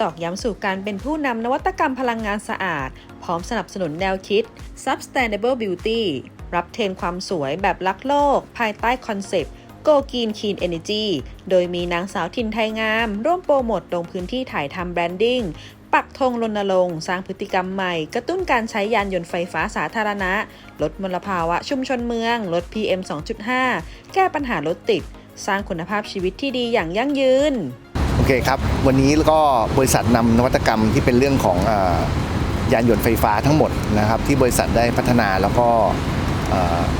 ตอกย้ำสู่การเป็นผู้นำนวัตกรรมพลังงานสะอาด พร้อมสนับสนุนแนวคิด Sustainable Beauty รับเทรนความสวยแบบรักโลก ภายใต้คอนเซปต์ Go Green Clean Energy โดยมีนางสาวทินไทยงาม ร่วมโปรโมทลงพื้นที่ถ่ายทำแบรนดิ้งปักธงรณรงค์สร้างพฤติกรรมใหม่ กระตุ้นการใช้ยานยนต์ไฟฟ้าสาธารณะ ลดมลภาวะชุมชนเมือง ลด PM 2.5 แก้ปัญหารถติด สร้างคุณภาพชีวิตที่ดีอย่างยั่งยืน เคครับ วันนี้ก็บริษัทนำนวัตกรรมที่เป็นเรื่องของอยานยนต์ไฟฟ้าทั้งหมดนะครับที่บริษัทได้พัฒนาแล้วก็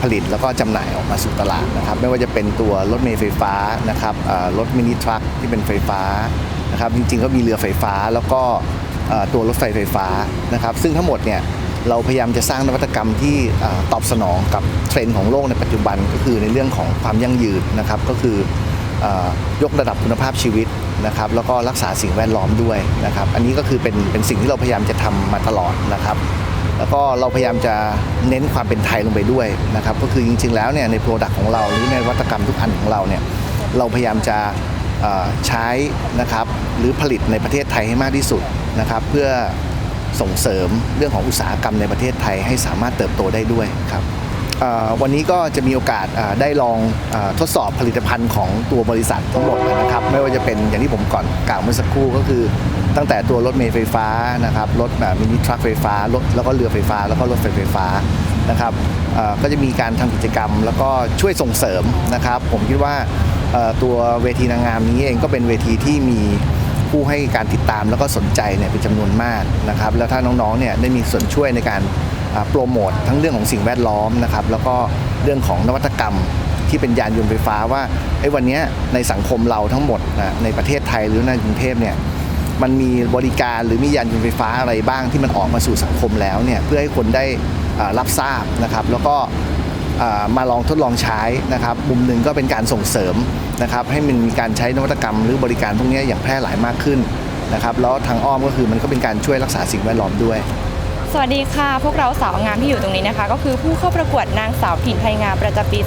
ผลิตแล้วก็จำหน่ายออกมาสู่ตลาดนะครับ ไม่ว่าจะเป็นตัวรถเมล์ไฟฟ้านะครับรถมินิทรัคที่เป็นไฟฟ้านะครับจริงๆก็มีเรือไฟฟ้าแล้วก็ตัวรถไฟไฟฟ้านะครับ ซึ่งทั้งหมดเนี่ยเราพยายามจะสร้างนวัตกรรมที่ตอบสนองกับเทรนด์ของโลกในปัจจุบันก็คือในเรื่องของความยั่งยืนนะครับ ก็คือยกระดับคุณภาพชีวิต นะครับแล้วก็รักษาสิ่งแวดล้อมด้วยนะครับ อันนี้ก็คือเป็นเป็นสิ่งที่เราพยายามจะทำมาตลอดนะครับ แล้วก็เราพยายามจะเน้นความเป็นไทยลงไปด้วยนะครับ ก็คือจริง ๆ แล้วเนี่ยในโปรดักต์ของเราหรือในวัตกรรมทุกอันของเราเนี่ยเราพยายามจะใช้นะครับหรือผลิตในประเทศไทยให้มากที่สุดนะครับเพื่อส่งเสริมเรื่องของอุตสาหกรรมในประเทศไทยให้สามารถเติบโตได้ด้วยครับ วันนี้ก็จะมีโอกาสได้ลองอทดสอบผลิตภัณฑ์ของตัวบริษัททั้งหมดนะครับ ไม่ว่าจะเป็นอย่างที่ผมก่อนกล่าวเมื่อสักครู่ก็คือตั้งแต่ตัวรถเมล์ไฟฟ้านะครับรถแบบมินิทรัคไฟฟ้ารถแล้วก็เรือไฟฟ้า แล้วก็รถไฟไฟฟ้านะครับก็จะมีการทำกิจกรรม แล้วก็ช่วยส่งเสริมนะครับ ผมคิดว่าตัวเวทีนางงามนี้เองก็เป็นเวทีที่มีผู้ให้การติดตามแล้วก็สนใจเนี่ยเป็นจำนวนมากนะครับ แล้วถ้าน้องๆเนี่ยได้มีส่วนช่วยในการ โปรโมททั้งเรื่องของสิ่งแวดล้อมนะครับแล้วก็เรื่องของนวัตกรรมที่เป็นยานยนต์ไฟฟ้าว่าไอ้วันนี้ในสังคมเราทั้งหมดนะในประเทศไทยหรือในกรุงเทพเนี่ยมันมีบริการหรือมียานยนต์ไฟฟ้าอะไรบ้างที่มันออกมาสู่สังคมแล้วเนี่ยเพื่อให้คนได้รับทราบนะครับ แล้วก็มาลองทดลองใช้นะครับ มุมหนึ่งก็เป็นการส่งเสริมนะครับ ให้มันมีการใช้นวัตกรรมหรือบริการพวกนี้อย่างแพร่หลายมากขึ้นนะครับ แล้วทางอ้อมก็คือมันก็เป็นการช่วยรักษาสิ่งแวดล้อมด้วย สวัสดีค่ะ พวกเราสาวงามที่อยู่ตรงนี้นะคะ ก็คือผู้เข้าประกวดนางสาวถิ่นไทยงามประจำปี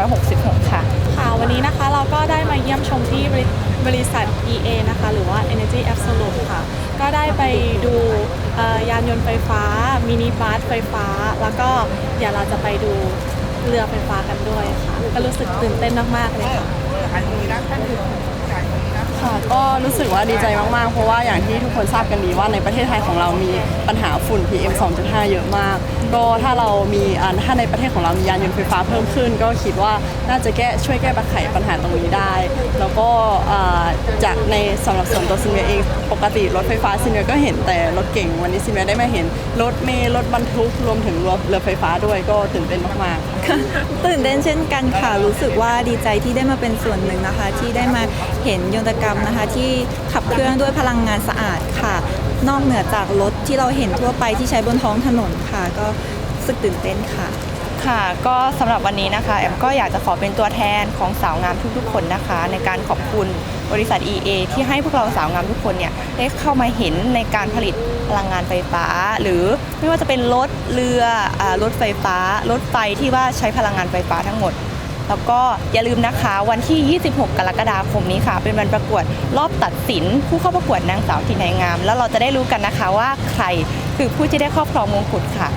2566 ค่ะ ค่ะ วันนี้นะคะเราก็ได้มาเยี่ยมชมที่บริษัท EA นะคะ หรือว่า Energy Absolute ค่ะ ก็ได้ไปดูยานยนต์ไฟฟ้า มินิบัสไฟฟ้า แล้วก็เดี๋ยวเราจะไปดูเรือไฟฟ้ากันด้วยค่ะ ก็รู้สึกตื่นเต้นมาก ๆ เลยค่ะ ค่ะก็รู้สึกว่าดีใจมาก ๆ เพราะว่าอย่างที่ทุกคนทราบกันดีว่าในประเทศไทยของเรามีปัญหาฝุ่น PM 2.5 เยอะมาก ก็ถ้าเรามีอ่าถ้าในประเทศของเรามียานยนต์ไฟฟ้าเพิ่มขึ้น ก็คิดว่าน่าจะแก้ช่วยแก้ปัญหาปัญหาตรงนี้ได้ แล้วก็อ่าจากในสำหรับส่วนตัวซินเวียเองปกติรถไฟฟ้าซินเวียก็เห็นแต่รถเก่งวันนี้ซินเวียได้มาเห็นรถเมล์รถบรรทุกรวมถึงรือเรือไฟฟ้าด้วยก็ตื่นเต้นมาก ๆ ค่ะตื่นเต้นเช่นกันค่ะ รู้สึกว่าดีใจที่ได้มาเป็นส่วนหนึ่งนะคะ ที่ได้มาเห็นยนตกรรมนะคะที่ขับเคลื่อนด้วยพลังงานสะอาดค่ะ นอกเหนือจากรถที่เราเห็นทั่วไปที่ใช้บนท้องถนนค่ะ ก็รู้สึกตื่นเต้นค่ะ ค่ะ ก็สำหรับวันนี้นะคะ แอมก็อยากจะขอเป็นตัวแทนของสาวงามทุกๆคนนะคะ ในการขอบคุณบริษัท EA ที่ให้พวกเราสาวงามทุกคนเนี่ยได้เข้ามาเห็นในการผลิตพลังงานไฟฟ้า หรือไม่ว่าจะเป็นรถเรืออรถไฟฟ้ารถไฟที่ว่าใช้พลังงานไฟฟ้าทั้งหมด แล้วก็อย่าลืมนะคะวันที่ 26 กรกฎาคมนี้ค่ะ เป็นวันประกวดรอบตัดสิน ผู้เข้าประกวดนางสาวที่ไหนงาม แล้วเราจะได้รู้กันนะคะว่าใครคือผู้ที่ได้ครอบครองมงกุฎค่ะ